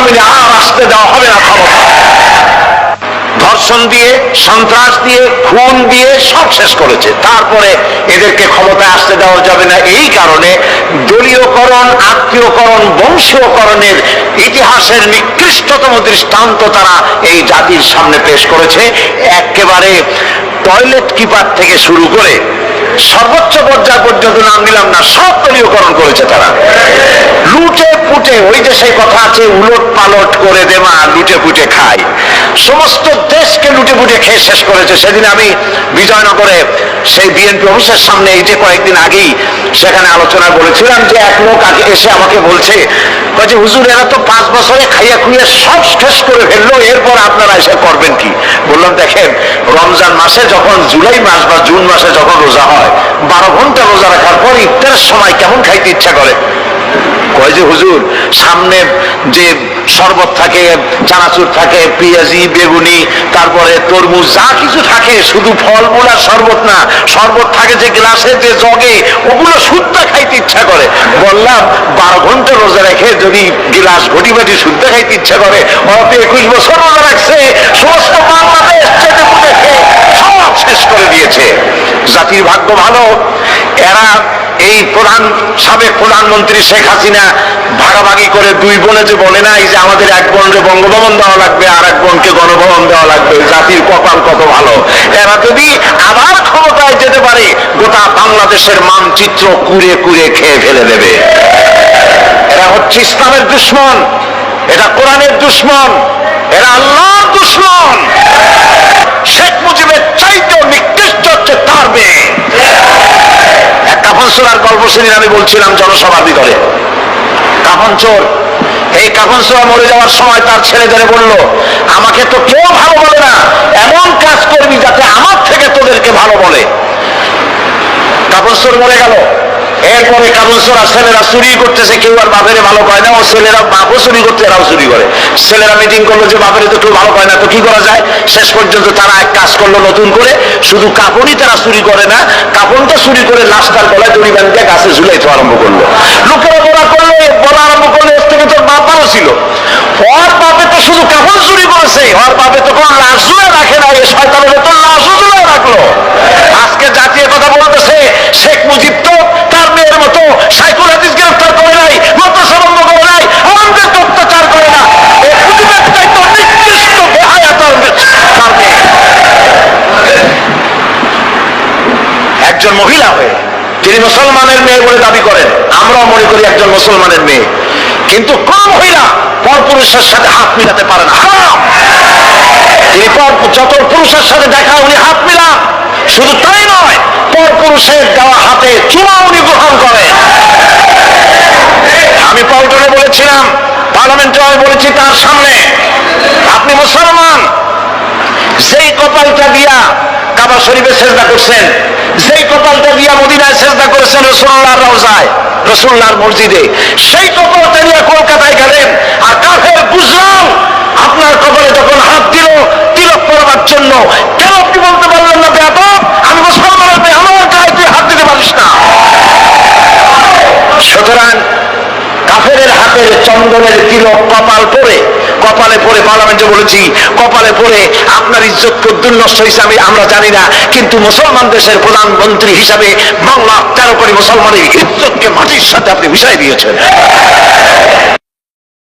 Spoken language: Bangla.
জমিনে আর আসতে দেওয়া হবে না ক্ষমতা ধর্ষণ দিয়ে, সন্ত্রাস দিয়ে, খুন দিয়ে সব শেষ করেছে। তারপরে এদেরকে ক্ষমতায় আসতে দেওয়া যাবে না। এই কারণে দলীয়করণ, আত্মীয়করণ, বংশীয়করণের ইতিহাসের নিকৃষ্টতম দৃষ্টান্ত তারা এই জাতির সামনে পেশ করেছে। একেবারে টয়লেট কিপার থেকে শুরু করে সর্বোচ্চ পর্যায় পর্যন্ত নাম নিলাম না, সব দলীয়করণ করেছে তারা। লুটে পুটে ওই সেই কথা আছে উলট পালট করে দেমা লুটে পুটে খায় সমস্ত দেশকে লুটে পুটে খেয়ে শেষ করেছে। সেদিন আমি বিজয়নগরে সেই বিএনপি অফিসের সামনে এই যে কয়েকদিন আগেই সেখানে আলোচনা বলেছিলাম যে এক লোক আগে এসে আমাকে বলছে যে হুজুর, এরা তো পাঁচ বছরে খাইয়া খুইয়া সব শেষ করে ফেলল, এরপর আপনারা এসে করবেন কি? বললাম, দেখেন, রমজান মাসে যখন জুলাই মাস বা জুন মাসে যখন রোজা হয়, বারো ঘণ্টা রোজা রাখার পর ইফতারের সময় কেমন খাইতে ইচ্ছা করে? কয় যে, হুজুর, সামনে যে শরবত থাকে, চানাচুর থাকে, পেঁয়াজি, বেগুনি, তারপরে তরমুজ, যা কিছু থাকে, শুধু ফলমূল আর শরবত না, শরবত থাকে যে গ্লাসে, যে জগে, ওগুলো শুদ্ধ খাইতে ইচ্ছা করে। বললাম, বারো ঘণ্টা রোজা রেখে যদি গ্লাস ঘটি বাটি শুদ্ধ খাইতে ইচ্ছা করে, অত একুশ বছর রোজা রাখছে, সমস্ত সব শেষ করে দিয়েছে। জাতির ভাগ্য ভালো, এরা এই প্রধান সাবেক প্রধানমন্ত্রী শেখ হাসিনা ভাগাভাগি করে দুই বোনে যে বলে নাই যে আমাদের এক বোনকে বঙ্গভবন দেওয়া লাগবে, আর এক বোনকে গণভবন দেওয়া লাগবে। জাতির কপাল কত ভালো। এরা যদি আবার ক্ষমতায় যেতে পারে, গোটা বাংলাদেশের মানচিত্র কুড়ে কুড়ে খেয়ে ফেলে দেবে। এরা হচ্ছে ইসলামের দুশ্মন এটা কোরআনের দুশ্মন, এরা আল্লাহর দুশ্মন। শেখ মুজিবের চাইতেও নিকৃষ্ট হচ্ছে তার মেয়ে এক গল্প সেদিন আমি বলছিলাম জনসভার ভিতরে কাফন চোর এই কাফন মরে যাওয়ার সময় তার ছেলে ধরে বলল, আমাকে তো কেউ ভালো বলে না, এমন কাজ করবি যাতে আমার থেকে তোদেরকে ভালো বলে। কাপড় চোর মরে গেল। এরপরে কাপড় চোরা ছেলেরা চুরি করতেছে, কেউ আর বাপের ভালো পায় না। ও ছেলেরা বাপও চুরি করতে, এরাও চুরি করে। ছেলেরা মিটিং করল যে বাপের তো কেউ ভালো পায় না, তো কি করা যায়? শেষ পর্যন্ত তারা এক কাজ করল নতুন করে, শুধু কাপড়ই তারা চুরি করে না, কাপড়টা চুরি করে লাশটার গলায় দড়ি বাঁধতে গাছে ঝুলাইতে আরম্ভ করল। লোকেরা বলা করল, এ, বলা আরম্ভ করল এর থেকে তোর বাপ ভালো ছিল। ওর বাপে তো শুধু কাপড় চুরি করেছে, ওর বাপে তো কোনো লাশ ঝুলে রাখে না এই শয়তানের তো লাশও ঝুলে রাখল আজকে জাতীয় কথা বলতেছে শেখ মুজিব তো তার মেয়ের মতো সাইকুল হাদিস গ্রেফতার করে নাই মাদ্রাসা বন্ধ করে নাই আমাদের অত্যাচার করে না এই মুজিবের চাইতে নিকৃষ্ট বেহায়া তার মে- তার মেয়ে। একজন মহিলা হয়ে তিনি মুসলমানের মেয়ে বলে দাবি করেন, আমরাও মনে করি একজন মুসলমানের মেয়ে। কিন্তু কোন মহিলা পরপুরুষের সাথে হাত মিলাতে পারে না। হারাম! তিনি যত পুরুষের সাথে দেখা, উনি হাত মিলান। শুধু তাই নয় পর পুরুষের দেওয়া হাতে চুমা উনি গ্রহণ করেন। আমি পল্টনে বলেছিলাম, পার্লামেন্টে আমি বলেছি তার সামনে, আপনি মুসলমান। সেই কপালটা দিয়া কাবা শরীফে চেষ্টা করছেন, যেই কপালটা দিয়া মদিনায় চেষ্টা করেছেন রসুল্লাহ রওজায়, রসুল্লাহর মসজিদে। সেই কপালটা নিয়ে কলকাতায় গেলেন, আর কাফের বুঝলাম, আপনার কপালে যখন হাত দিল, তিলক করবার জন্য। কেন আপনি বলতে পারলেন না ব্যাপক আমি মুসলমানের আমার গায়ে তুই হাত দিতে পারিস না। সুতরাং কাফেরের হাতের চন্দনের তিলক কপাল পরে কপালে পরে পার্লামেন্টে বলেছি, কপালে পড়ে আপনার ইজ্জত কদ্দুর নষ্ট হিসাবে আমরা জানি না, কিন্তু মুসলমান দেশের প্রধানমন্ত্রী হিসাবে বাংলা তেরো কোটি মুসলমানের ইজ্জতকে মাটির সাথে আপনি মিশাই দিয়েছেন।